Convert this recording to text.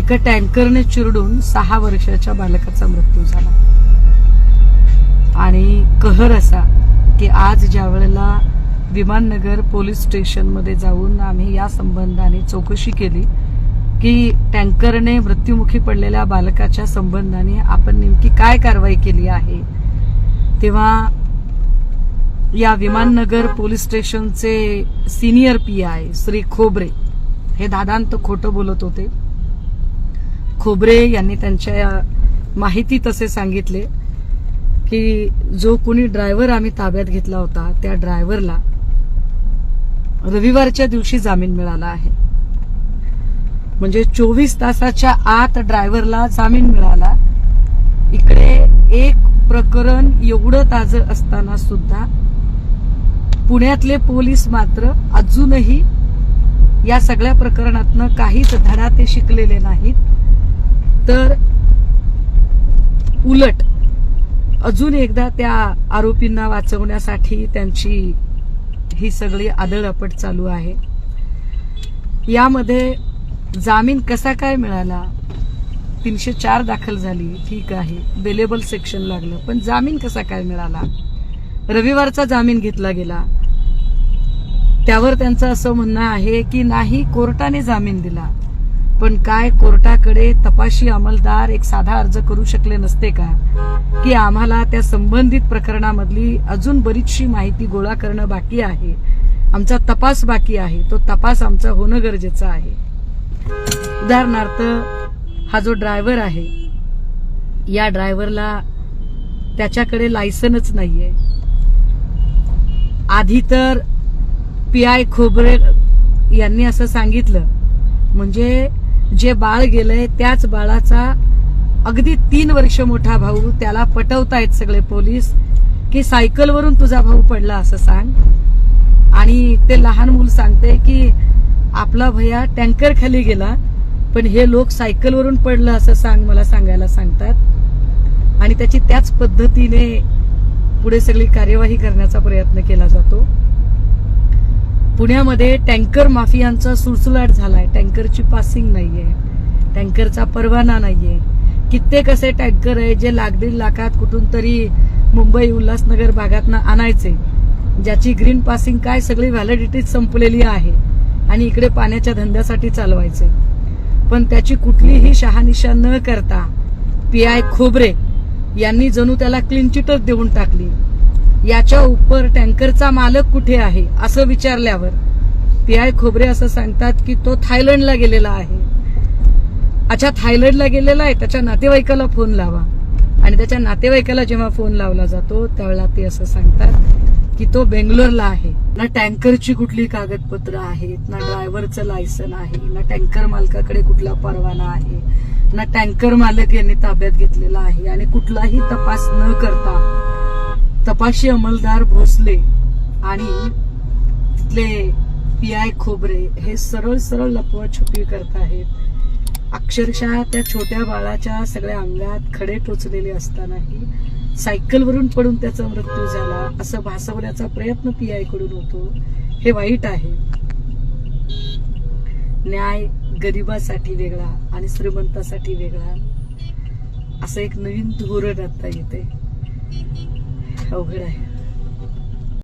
एका टँकरने चिरडून सहा वर्षाच्या बालकाचा मृत्यू झाला. आणि कहर असा की आज ज्या वेळेला विमाननगर पोलीस स्टेशनमध्ये जाऊन आम्ही या संबंधाने चौकशी केली की टँकरने मृत्युमुखी पडलेल्या बालकाच्या संबंधाने आपण नेमकी काय कारवाई केली आहे तेव्हा या विमाननगर पोलीस स्टेशनचे senior P I Shri Khobre हे दादांत खोटं बोलत होते. खोबरे यांनी त्यांच्या माहिती तसे सांगितले की जो कोणी ड्रायव्हर आम्ही ताब्यात घेतला होता त्या ड्रायव्हरला रविवारच्या दिवशी जामीन मिळाला आहे. म्हणजे चोवीस तासाच्या आत ड्रायव्हरला जामीन मिळाला. इकडे एक प्रकरण एवढं ताजं असताना सुद्धा पुण्यातले पोलीस मात्र अजूनही या सगळ्या प्रकरणातनं काहीच धडा ते शिकलेले नाहीत. तर उलट अजून एकदा त्या आरोपींना वाचवण्यासाठी त्यांची ही सगळी आदळअपट चालू आहे. यामध्ये जामीन कसा काय मिळाला? तीनशे चार दाखल झाली ठीक आहे. बेलेबल सेक्शन लागलं. पण जामीन कसा काय मिळाला? रविवारचा जामीन घेतला गेला. त्यावर त्यांचं असं म्हणणं आहे की नाही कोर्टाने जामीन दिला. पण काय कोर्टाकडे तपाशी अंमलदार एक साधा अर्ज करू शकले नसते का? की आम्हाला त्या संबंधित प्रकरणामधली अजून बरीचशी माहिती गोळा करणं बाकी आहे? आमचा तपास बाकी आहे. तो तपास आमचा होणं गरजेचं आहे. उदाहरणार्थ हा जो ड्रायव्हर आहे या ड्रायव्हरला त्याच्याकडे लायसनच नाहीये. आधी तर पी आय खोबरे यांनी असं सांगितलं. म्हणजे जे बाळ गेलंय त्याच बाळाचा अगदी तीन वर्ष मोठा भाऊ त्याला पटवतायत सगळे पोलीस की सायकलवरून तुझा भाऊ पडला असं सांग. आणि ते लहान मूल सांगते की आपला भैया टँकर खाली गेला पण हे लोक सायकलवरून पडलं असं सांग मला सांगायला सांगतात. आणि त्याची त्याच पद्धतीने पुढे सगळी कार्यवाही करण्याचा प्रयत्न केला जातो. पुण्यामध्ये टँकर माफियांचा सुळसुलाट झालाय. टँकरची पासिंग नाहीये. टँकरचा परवाना नाहीये. कित्येक असे टँकर आहे जे लाख दीड लाखात कुठून तरी मुंबई उल्हासनगर भागातनं आणायचे. ज्याची ग्रीन पासिंग काय सगळी व्हॅलिडिटी संपलेली आहे आणि इकडे पाण्याच्या धंद्यासाठी चालवायचे. पण त्याची कुठलीही शहानिशा न करता पी आय खोबरे यांनी जणू त्याला क्लीन चिटच देऊन टाकली. याच्या उपर टँकरचा मालक कुठे आहे असं विचारल्यावर पी आय खोबरे असं सांगतात की तो थायलंडला गेलेला आहे. अच्छा थायलंडला गेलेला आहे त्याच्या नातेवाईकाला फोन लावा. आणि त्याच्या नातेवाईकाला जेव्हा फोन लावला जातो त्यावेळेला ते असं सांगतात की तो बेंगलोरला आहे. ना टँकरची कुठली कागदपत्र आहेत ना ड्रायव्हरचं लायसन आहे ना टँकर मालकाकडे कुठला परवाना आहे ना टँकर मालक यांनी ताब्यात घेतलेला आहे आणि कुठलाही तपास न करता तपाशी अंमलदार भोसले आणि तिथले पी आय खोबरे हे सरळ सरळ लपवाछुपी करत आहेत अक्षरशः त्या छोट्या बाळाच्या सगळ्या अंगात खडे टोचलेले असतानाही सायकलवरून पडून त्याचा मृत्यू झाला असं भासवण्याचा प्रयत्न पी आयकडून होतो. हे वाईट आहे. न्याय गरिबासाठी वेगळा आणि श्रीमंतासाठी वेगळा. असं एक नवीन धोरण आता येते अवघड आहे.